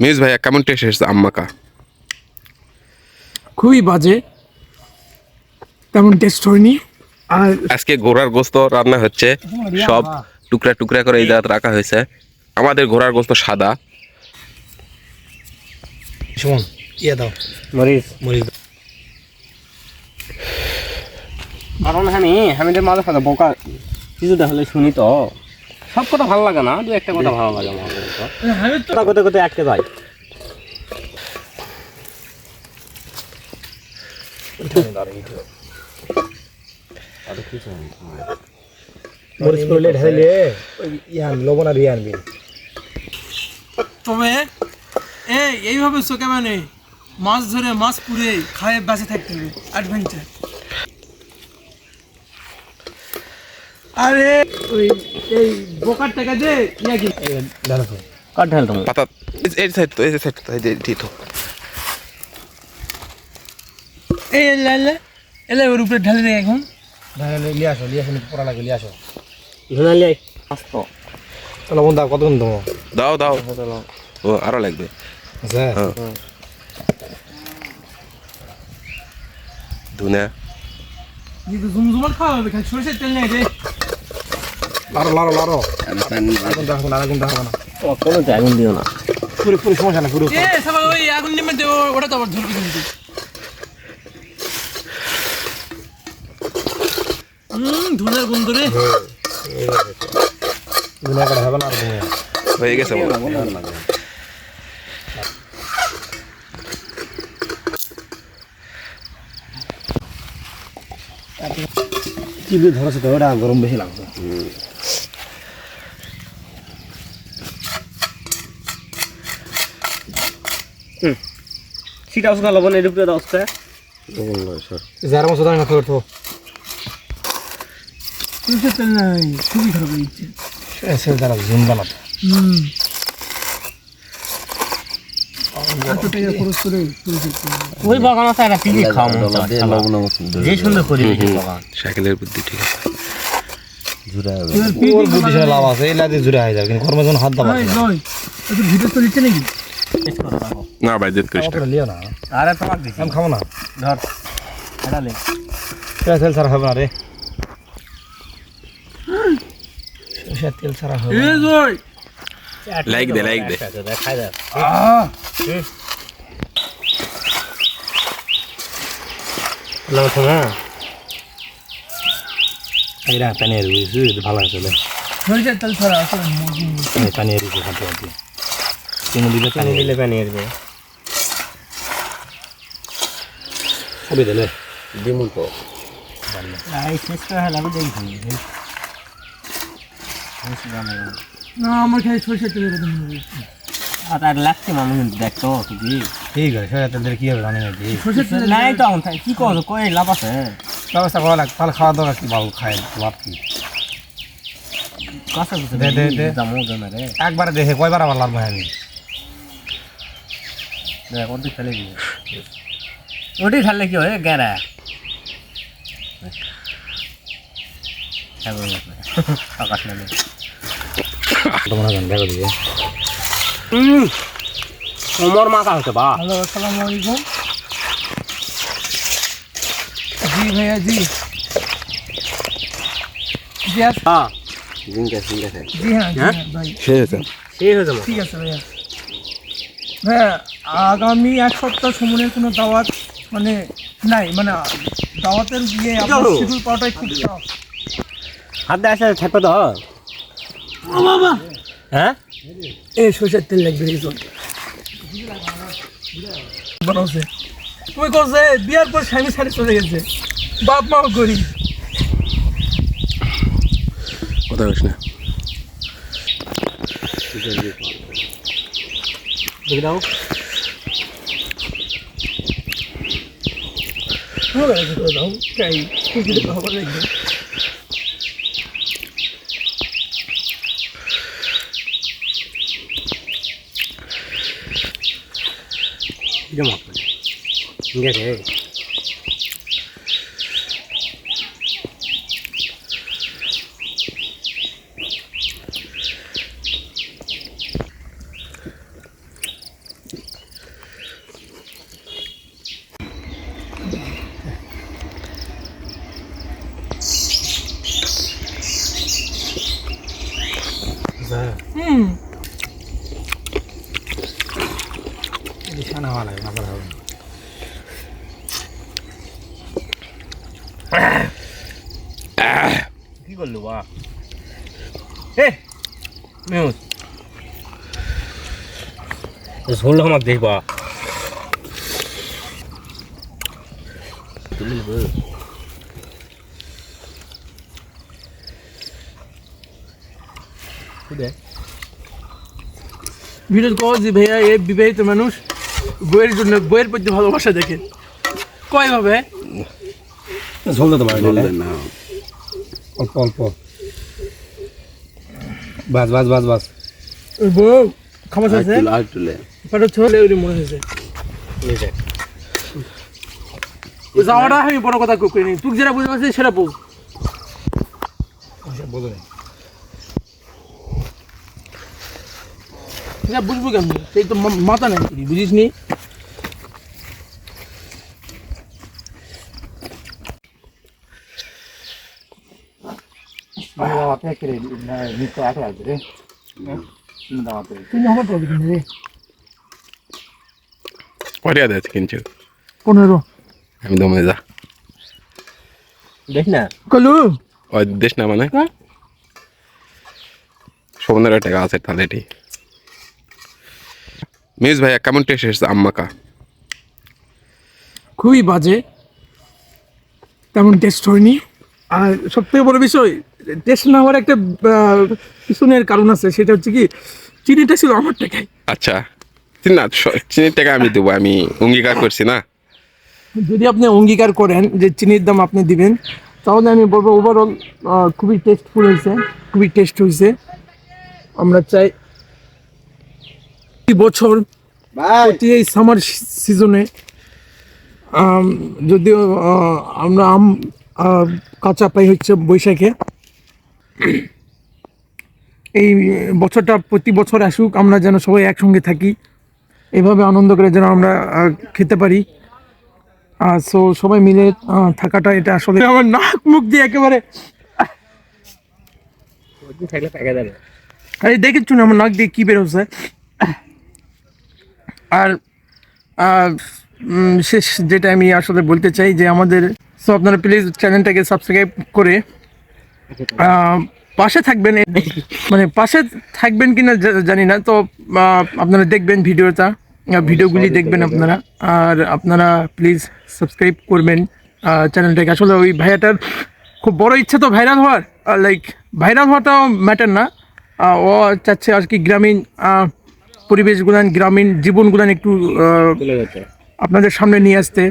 Miss ভাইয়া কেমন test এসেছে আম্মাকা? খুবই বাজে। তেমন টেস্ট হয়নি। আর আজকে ঘোড়ার গোস্ত রান্না হচ্ছে। সব টুকরা টুকরা করে এই জায়গাতে রাখা হয়েছে। আমাদের ঘোড়ার গোস্ত সাদা। সুমন ইয়ে দাও। মরিচ। মরিচ দাও। কারণ আমি হামিদের মাঝে সাথে বোকা কিছুটা হলে শুনি তো। সব কথা ভালো লাগে না দু একটা কথা ভালো লাগে আমার তো কথা কথা কথা আটকে যায়। মরিচ করলে ঢাইলে ওই লবণ আর আনবি তবে এই এইভাবে চোখে মানে মাছ ধরে মাছ পুড়ে খায়ে বেঁচে থাকতে হবে অ্যাডভেঞ্চার আরে ওই এই বোকার টাকা দে ইয়া কি দাঁড়া তো। কাট ঢাল পাতা এই- এই সাইড তো এই সাইড তো এই যে এই তো। এই এলে ওর উপরে ঢালে দে এখন। ঢাইলে লিয়ে আসো লিয়ে আসো নাকি পড়া লাগে লিয়ে আসো। ধুনালি আস্ত। লবণ দাও কতক্ষণ দেবো দাও দাও। ও আরও লাগবে। আচ্ছা হ্যাঁ। ধুনা। কিন্তু জুমজুমার খাওয়া হবে সরষের তেল নেই রে। লারো লারো লারো আগুন দেখো না আগুন দেখো না। কোনো আগুন দিও না। পুরো পুরো সমস্যা না পুরো ওই আগুন নেমে ওটা তো আবার ধরবে কিন্তু। হুম ধুনের গন্ধ রে। দুনিয়া করে হবে না হয়ে গেছে চিবি ধরেছে তো ওটা গরম বেশি লাগছে। সিটা উসকা লবণ এর উপরে দাও উসকা যারা মতো দাঁড়িয়ে মাথা উঠো সরষের তেল নাই খুবই খারাপ হয়েছে এসে দাঁড়া জুম বানাতো হুম টাকা খরচ করে সরষের তেল ওই বাগান আছে একটা পিজি খাওয়া মন চায় যে সুন্দর পরিবেশ বাগান। সাইকেলের বুদ্ধি ঠিক আছে। ওর বুদ্ধি লাভ আছে এই লাদি জুড়ে হয়ে যাবে কিন্তু কর্মে হাত দাবা ভিডিও তো দিচ্ছে নাকি? না ভাই দেড় করিস না। লিও না। আরে তোমাক দিছি আমি খাব না। ধর এটা লে। তেল তেল ছাড়া হবে না রে। সরষের তেল ছাড়া হবে এ জয়। লাইক দে লাইক দে। লাও শোনা এইটা পানিয়ে ভালো আছে সরষের তেল ছাড়া আসলে মুরগি খাতে চিনি দিলে পানি দিলে পানি আসবে। সবই দিলে দিমু তো শেষ করে দেখি। না আমার খালি সরষের তেলের কথা মনে হচ্ছে আর আর লাগছে মামু দেখতো তুই ঠিক আছে সরষের তেল দিয়ে কি হবে জানি না কি। সরষের তেল নাই তো এখন কি করছ কই লাভ আছে? ব্যবস্থা করা লাগ তাহলে খাওয়া দাওয়া কি ভালো খায় লাভ কি? কাঁচা দে, দে, দে। দামও দেনা রে। একবারে দেখে কয়বার আবার লাভ হয় আমি? ওটি ফেলে দিই ওটি ফেললে কি হয়? গ্যারা। আকাশ নামে। তোমার দেখো দিবে কোমর মাথা হতে বা হ্যালো আসসালামু আলাইকুম। জি ভাইয়া জি। জি আস- হ্যাঁ। জি হ্যাঁ হ্যাঁ? ভাই। হয়ে ঠিক আছে ভাইয়া। ভাইয়া আগামী এক সপ্তাহ সময়ের কোনো দাওয়াত মানে নাই মানে দাওয়াতের গিয়ে? শিডিউল পাওয়াটাই খুব। হাত দিয়ে আসলে থাকবে তো। বাবা! হ্যাঁ? এই সরষের তেল লাগবে বানাচ্ছে তুমি করছে? বিয়ার পর স্বামী সারি চলে গেছে। বাপ মাও করি কথা বলিস না। দেখি দাও ভালো লাগে করে দাও চাই খুশি খবর লাগবে জমা ঠিক আছে হ্যাঁ হুম সানা হওয়া লাগে মাথা হবে কি করল বা এ মিউস ঝোল আমার দেখবা ভিডিও কও যে ভাইয়া এই বিবাহিত মানুষ বইয়ের জন্য বইয়ের প্রতি ভালোবাসা দেখে। কয় ভাবে? ঝোল দিতে পারে না। অল্প অল্প। বাস বাস বাস বাস। বউ খামাস আছে পাটা ছোলে ওই মনে হয়েছে। ওই যাওয়াটা আমি বড় কথা কই নি তুই যেটা বুঝতে পারছিস সেটা বল। বোঝো না সেটা বুঝব কেমন সেই তো মা- মাথা নেই তোর, বুঝিস নি তুই আমার পাবি কিনে রে করিয়া দিয়েছে কিন্তু পনেরো আমি দমে যা দেখ না কলু ওই দেশ না মানে হ্যাঁ? সবনের টাকা আছে তাহলে এটি মিস ভাইয়া কেমন টেস্ট এসেছে আম্মাকা খুবই বাজে। তেমন টেস্ট হয়নি। আর সব থেকে বড় বিষয় টেস্ট না হওয়ার একটা পিছনের কারণ আছে সেটা হচ্ছে কি চিনিটা ছিল আমার টাকায়। আচ্ছা না চিনির টাকা আমি দেবো আমি অঙ্গীকার করছি না? যদি আপনি অঙ্গীকার করেন যে চিনির দাম আপনি দিবেন তাহলে আমি বলব ওভারঅল খুবই টেস্টফুল হয়েছে খুবই টেস্ট হয়েছে। আমরা চাই বছর প্রতি এই সামার সিজনে যদিও আমরা আম কাঁচা পাই হচ্ছে বৈশাখে। এই বছরটা প্রতি বছর আসুক আমরা যেন সবাই একসঙ্গে থাকি। এভাবে আনন্দ করে যেন আমরা খেতে পারি। সো সবাই মিলে থাকাটা এটা আসলে আমার নাক মুখ দিয়ে একেবারে দেখেছ না আমার নাক দিয়ে কি বেরোচ্ছে আর শেষ যেটা আমি আসলে বলতে চাই যে আমাদের সো আপনারা প্লিজ চ্যানেলটাকে সাবস্ক্রাইব করে পাশে থাকবেন মানে পাশে থাকবেন কিনা জা- জানি না তো আপনারা দেখবেন ভিডিওটা ভিডিওগুলি দেখবেন আপনারা আর আপনারা প্লিজ সাবস্ক্রাইব করবেন চ্যানেলটাকে আসলে ওই ভাইয়াটার খুব বড় ইচ্ছা তো ভাইরাল হওয়ার লাইক ভাইরাল হওয়াটাও ম্যাটার না ও চাচ্ছে আর কি গ্রামীণ পরিবেশগুলান গ্রামীণ জীবনগুলান একটু আপনাদের সামনে নিয়ে আসতে।